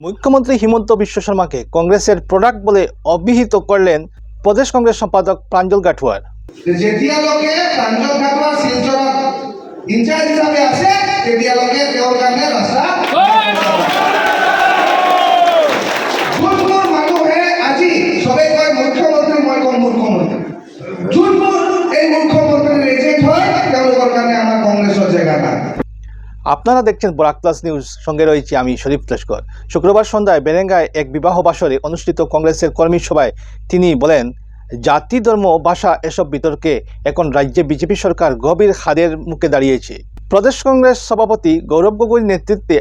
মুখ্যমন্ত্রী হিমন্ত বিশ্ব শর্মাকে কংগ্রেসের প্রোডাক্ট বলে অভিহিত করলেন প্রদেশ কংগ্রেস সম্পাদক প্রাঞ্জল গাঠুয়ার। যোনবোৰ এই হয়, তেওঁলোকৰ কাৰণে আমাৰ কংগ্ৰেছৰ জেগা নাই আপনারা দেখছেন বরাক প্লাস নিউজ। সঙ্গে রয়েছে আমি শরীফ লস্কর শুক্রবার সন্ধ্যায় বেরেঙ্গায় এক বিবাহ বাসরে অনুষ্ঠিত কংগ্রেসের কর্মী সভায় তিনি বলেন, জাতি, ধর্ম, ভাষা এসব বিতর্কে এখন রাজ্যে বিজেপি সরকার গভীর হাদের মুখে দাঁড়িয়েছে। প্রদেশ কংগ্রেস সভাপতি গৌরব গগৈর নেতৃত্বে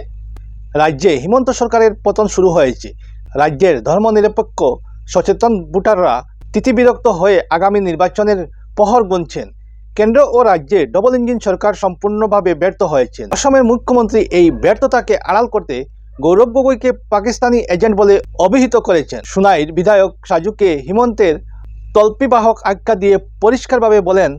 রাজ্যে হিমন্ত সরকারের পতন শুরু হয়েছে। রাজ্যের ধর্মনিরপেক্ষ সচেতন ভোটাররা তিতিবিরক্ত হয়ে আগামী নির্বাচনের পহর গুনছেন। কেন্দ্র ও রাজ্যে ডবল ইঞ্জিন সরকার সম্পূর্ণভাবে ব্যর্থ হয়েছে অসমের মুখ্যমন্ত্রী এই ব্যর্থতাকে আড়াল করতে গৌরব গগৈকে পাকিস্তানি এজেন্ট বলে অভিহিত করেছেন। সুনাইর বিধায়ক সাজুকে হিমন্তের তল্পিবাহক আখ্যা দিয়ে পরিষ্কারভাবে বলেন,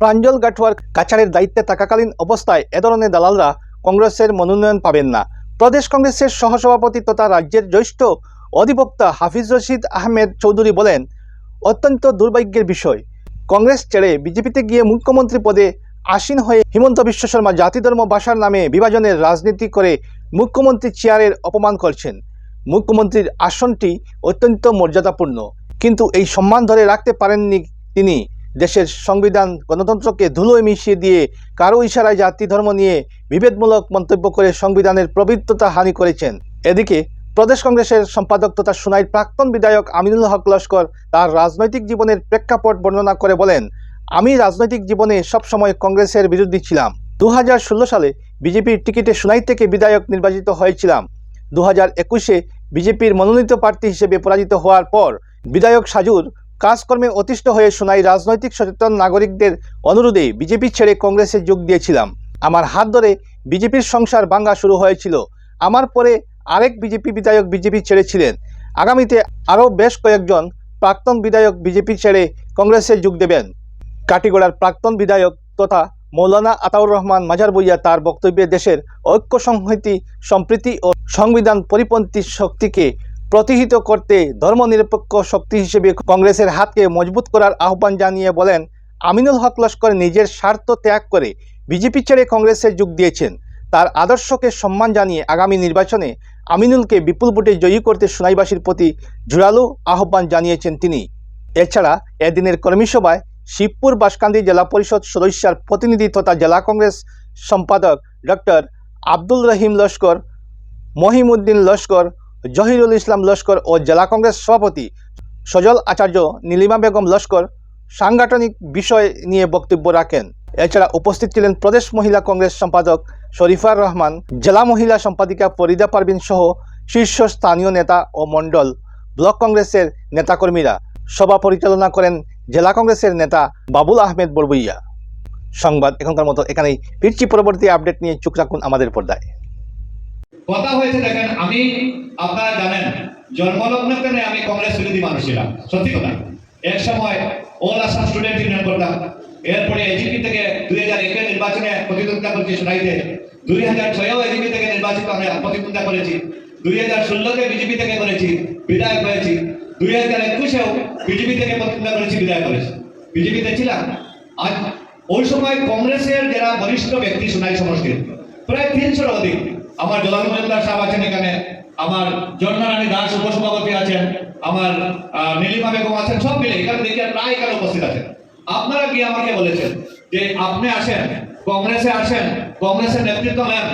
প্রাঞ্জল গাঠুয়ার কাছাড়ের দায়িত্বে থাকাকালীন অবস্থায় এ ধরনের দালালরা কংগ্রেসের মনোনয়ন পাবেন না। প্রদেশ কংগ্রেসের সহসভাপতি তথা রাজ্যের জ্যেষ্ঠ অধিবক্তা হাফিজ রশিদ আহমেদ চৌধুরী বলেন, অত্যন্ত দুর্ভাগ্যের বিষয়। কংগ্রেস ছেড়ে বিজেপিতে গিয়ে মুখ্যমন্ত্রী পদে আসীন হয়ে হিমন্ত বিশ্ব শর্মা জাতি ধর্ম ভাষার নামে বিভাজনের রাজনীতি করে মুখ্যমন্ত্রী চেয়ারের অপমান করছেন। মুখ্যমন্ত্রীর আসনটি অত্যন্ত মর্যাদাপূর্ণ। কিন্তু এই সম্মান ধরে রাখতে পারেননি তিনি। দেশের সংবিধান গণতন্ত্রকে ধুলোয় মিশিয়ে দিয়ে কারও ইশারায় জাতি ধর্ম নিয়ে বিভেদমূলক মন্তব্য করে সংবিধানের পবিত্রতা হানি করেছেন। এদিকে প্রদেশ কংগ্রেসের সম্পাদক তথা সুনাইর প্রাক্তন বিধায়ক আমিনুল হক লস্কর তার রাজনৈতিক জীবনের প্রেক্ষাপট বর্ণনা করে বলেন, আমি রাজনৈতিক জীবনে সবসময় কংগ্রেসের বিরোধী ছিলাম। দু হাজার ষোলো সালে বিজেপির টিকিটে সুনাই থেকে বিধায়ক নির্বাচিত হয়েছিলাম। দু হাজার একুশে বিজেপির মনোনীত প্রার্থী হিসেবে পরাজিত হওয়ার পর বিধায়ক সাজুর কাজকর্মে অতিষ্ঠ হয়ে শোনাই রাজনৈতিক সচেতন নাগরিকদের অনুরোধে বিজেপি ছেড়ে কংগ্রেসে যোগ দিয়েছিলাম। আমার হাত ধরে বিজেপির সংসার ভাঙ্গা শুরু হয়েছিল। আমার পরে আরেক বিজেপি বিধায়ক বিজেপি ছেড়েছিলেন আগামীতে আরও বেশ কয়েকজন প্রাক্তন বিধায়ক বিজেপি ছেড়ে কংগ্রেসে যোগ দেবেন। কাটিগড়ার প্রাক্তন বিধায়ক তথা মৌলানা আতাউর রহমান মাজার বইয়া তার বক্তব্যে দেশের ঐক্য সংহতি, সম্প্রীতি ও সংবিধান পরিপন্থী শক্তিকে প্রতিহিত করতে ধর্মনিরপেক্ষ শক্তি হিসেবে কংগ্রেসের হাতকে মজবুত করার আহ্বান জানিয়ে বলেন, আমিনুল হক লস্কর নিজের স্বার্থ ত্যাগ করে বিজেপি ছেড়ে কংগ্রেসে যোগ দিয়েছেন। তার আদর্শকে সম্মান জানিয়ে আগামী নির্বাচনে আমিনুলকে বিপুল ভোটে জয়ী করতে সোনাইবাসীর প্রতি জোরালো আহ্বান জানিয়েছেন তিনি। এছাড়া এদিনের কর্মীসভায় শিবপুর বাসকান্দি জেলা পরিষদ সদস্যার প্রতিনিধি তথা জেলা কংগ্রেস সম্পাদক ডক্টর আব্দুল রহিম লস্কর, মহিমুদ্দিন লস্কর, জহিরুল ইসলাম লস্কর ও জেলা কংগ্রেস সভাপতি সজল আচার্য, নীলিমা বেগম লস্কর সাংগঠনিক বিষয় নিয়ে বক্তব্য রাখেন। এছাড়া উপস্থিত ছিলেন প্রদেশ মহিলা কংগ্রেস সম্পাদক শরীফার রহমান, জেলা মহিলা সম্পাদিকা ফরিদা পারভিন সহ শীর্ষ স্থানীয় নেতা ও মণ্ডল ব্লক কংগ্রেসের নেতাকর্মীরা। সভা পরিচালনা করেন জেলা কংগ্রেসের নেতা বাবুল আহমেদ বড়বইয়া। সংবাদ এখনকার মতো এখানেই। ফিরছি পরবর্তী আপডেট নিয়ে। চোখ রাখুন আমাদের পর্দায়। কথা হয়েছে, দেখেন, আমি, আপনারা জানেন, জন্মলগ্ন আমি কংগ্রেস বিরোধী মানুষ ছিলাম। সত্যি কথা। এক সময় অল আসাম স্টুডেন্ট ইউনিয়ন করতাম। এরপরে এজিপি থেকে দুই হাজার একের নির্বাচনে প্রতিদ্বন্দ্বিতা করেছি সোনাইতে। দুই হাজার ছয়েও এজিপি থেকে নির্বাচিত আমি প্রতিদ্বন্দ্বিতা করেছি। দুই হাজার ষোলোতে বিজেপি থেকে করেছি বিধায়ক হয়েছি দুই হাজার একুশেও বিজেপি থেকে প্রতিদ্বন্দ্বিতা করেছি বিধায়ক করেছি। বিজেপিতে ছিলাম। আজ ওই সময় কংগ্রেসের যারা বরিষ্ঠ ব্যক্তি সোনাই সমষ্টির, প্রায় তিনশোর অধিক, আমার জলাল মজুমদার সাহেব আছেন এখানে, আমার জন্মারানী দাস উপসভাপতি আছেন, আমার নীলিমা বেগম আছেন, সব মিলে এখানে দেখি প্রায় এখানে উপস্থিত আছেন। আপনারা গিয়ে আমাকে বলেছেন যে আপনি আসেন, কংগ্রেসে আসেন, কংগ্রেসের নেতৃত্ব নেন?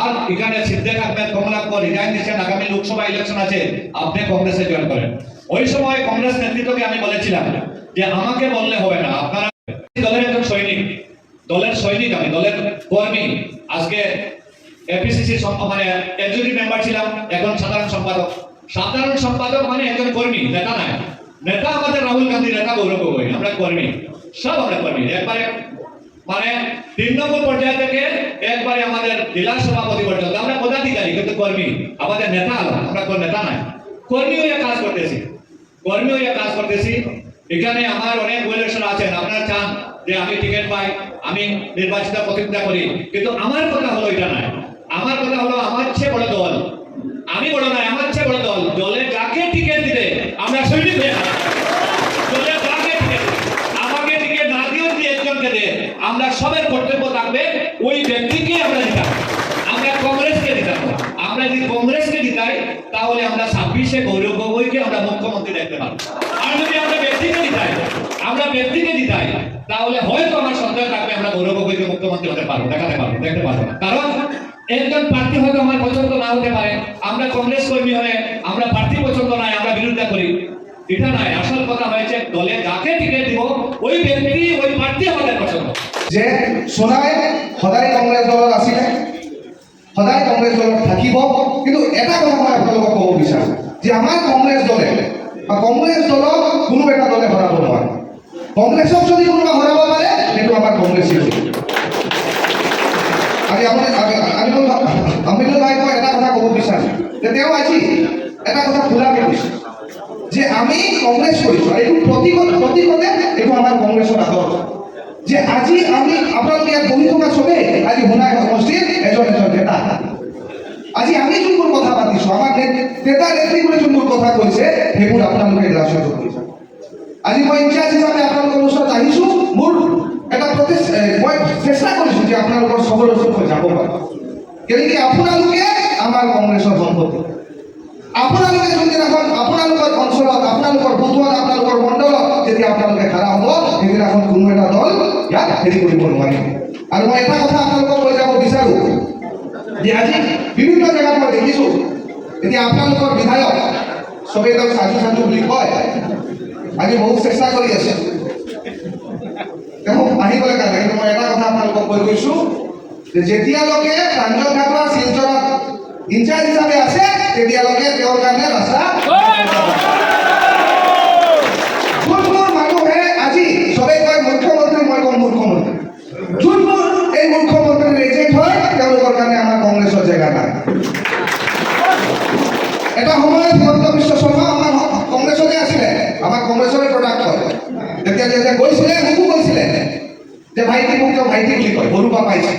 আর এখানে সিদ্দেক আহমেদ কমলাক্কর, রিজাইন দিচ্ছেন, আগামী লোকসভা ইলেকশন আছে, আপনি কংগ্রেসে জয়েন করেন। ওই সময় কংগ্রেস নেতৃত্বকে আমি বলেছিলাম যে আমাকে বললে হবে না, আপনারা দলের একজন সৈনিক, দলের সৈনিক আমি, দলের কর্মী। আজকে এপিসিসি মানে এক্সিকিউটিভ মেম্বার ছিলাম এখন সাধারণ সম্পাদক। সাধারণ সম্পাদক মানে একজন কর্মী, নেতা নয় নেতা আমাদের রাহুল গান্ধী, নেতা গৌরব গগৈ, আমরা কর্মী। কর্মী। একবারে মানে তৃণমূল পর্যায় থেকে একবারে আমাদের জেলা সভাপতি পর্যন্ত। আমরা পদাধিকারী, কিন্তু কর্মী। আমাদের নেতা আমরা কোনো নেতা নাই। কর্মী হয়ে কাজ করতেছি। কর্মী হয়ে কাজ করতেছি। এখানে আমার অনেক ইলেকশন আছেন, আপনারা চান যে আমি টিকিট পাই, আমি নির্বাচিত প্রতিযোগিতা করি। কিন্তু আমার কথা হলো এটা আমার কথা হলো, আমার চেয়ে বড় দল আমি বড় নয় আমার চেয়ে বড় দল দলে যাকে টিকিট দিলে আমরা সৈনিক হয়ে থাকব। দলে যাকে টিকিট দিবে, আমাকে টিকিট না দিয়েও যদি একজনকে দেয় আমরা সবের কর্তব্য থাকবে ওই ব্যক্তিকে আমরা জিতাব আমরা কংগ্রেসকে জিতাবো আমরা যদি কংগ্রেসকে জিতাই তাহলে আমরা ছাব্বিশে গৌরব গগৈকে আমরা মুখ্যমন্ত্রী দেখতে পারব আর যদি আমরা ব্যক্তিকে জিতাই আমরা ব্যক্তিকে জিতাই তাহলে হয়তো আমার সন্দেহ থাকবে আমরা গৌরব গগৈকে মুখ্যমন্ত্রী হতে পারব, দেখাতে পারব, দেখতে পারব না। কারণ একজন প্রার্থী হয়তো আমার পছন্দ না হতে পারে। আমরা কংগ্রেস কর্মী হয়ে আমরা প্রার্থী পছন্দ নাই, আমরা বিরোধিতা করি। এটা নয়, আসল কথা হয়েছে দলে যাকে টিকিট দিব, ওই ব্যক্তি, ওই প্রার্থী আমাদের পছন্দ। যে সোনাই সদায় কংগ্ৰেছ দলত আছিলে, সদায় কংগ্ৰেছ দলত থাকিব, কিন্তু এটা কথা মই আপোনালোকক ক'ব বিচাৰোঁ, যে আমাৰ কংগ্ৰেছ দলে বা কংগ্ৰেছ দলক কোনো এটা দলে হৰাব নোৱাৰে। কংগ্ৰেছক যদি কোনোবা হৰাব পাৰে, সেইটো আমাৰ কংগ্ৰেছী আজি আপুনি আমিনুল আমিনুল ভাই মই এটা কথা ক'ব বিচাৰোঁ, যে তেওঁ আজি এটা কথা খোলাকৈ কৈছে যে আমি কংগ্ৰেছ কৰিছোঁ, আৰু এইটো প্ৰতীকত প্ৰতীকতে এইটো আমাৰ কংগ্ৰেছৰ আদৰ্শ। যে আজি আমি আপোনালোকে ইয়াত বহি থকা চবেই আজি সোণাই সমষ্টিৰ এজন এজন নেতা। আজি আমি যোনবোৰ কথা পাতিছোঁ, আমাৰ নেতা নেত্ৰীবোৰে যোনবোৰ কথা কৈছে, সেইবোৰ আপোনালোকে গ্ৰাহ্য কৰিছে আজি মই ইনচাৰ্জ হিচাপে আপোনালোকৰ ওচৰত আহিছোঁ। মোৰ এটা প্ৰচেছ মই চেষ্টা কৰিছোঁ যে আপোনালোকৰ চবৰ ওচৰত মই যাব পাৰোঁ। কেনেকৈ আপোনালোকে আমাৰ কংগ্ৰেছৰ সম্পত্তি। আপোনালোকে যোনদিনাখন আপোনালোকৰ অঞ্চলত, আপোনালোকৰ বুথত আপোনালোকৰ মণ্ডলত যেতিয়া আপোনালোকে খাৰা হ'ব সেইদিনাখন কোনো এটা দল, ইয়াক হেৰি কৰিব নোৱাৰিব আৰু মই এটা কথা আপোনালোকক কৈ যাব বিচাৰোঁ, যে আজি বিভিন্ন জেগাত মই দেখিছোঁ, এতিয়া আপোনালোকৰ বিধায়ক চবেই তেওঁক সাজু সাজু বুলি কয়, আজি বহুত চেষ্টা কৰি আছে। তেওঁ আহিবলৈ কাৰণে কিন্তু মই এটা কথা আপোনালোকক কৈ গৈছোঁ, যে যেতিয়ালৈকে প্ৰাঞ্জল ঠাকুৰ শিলচৰত ইনচাৰ্জ হিচাপে আছে, তেতিয়ালৈকে তেওঁৰ কাৰণে ৰাস্তা তেওঁলোকৰ কাৰণে আমাৰ কংগ্ৰেছৰ জেগা নাই। এটা সময়ত হিমন্ত বিশ্ব শৰ্মা আমাৰ কংগ্ৰেছতে আছিলে আমাৰ কংগ্ৰেছৰে প্ৰডাক্ট হয়। যেতিয়া যেতিয়া গৈছিলে মোকো কৈছিলে যে ভাইটি মোক তেওঁ ভাইটি বুলি কয় সৰুৰ পৰা পাইছে।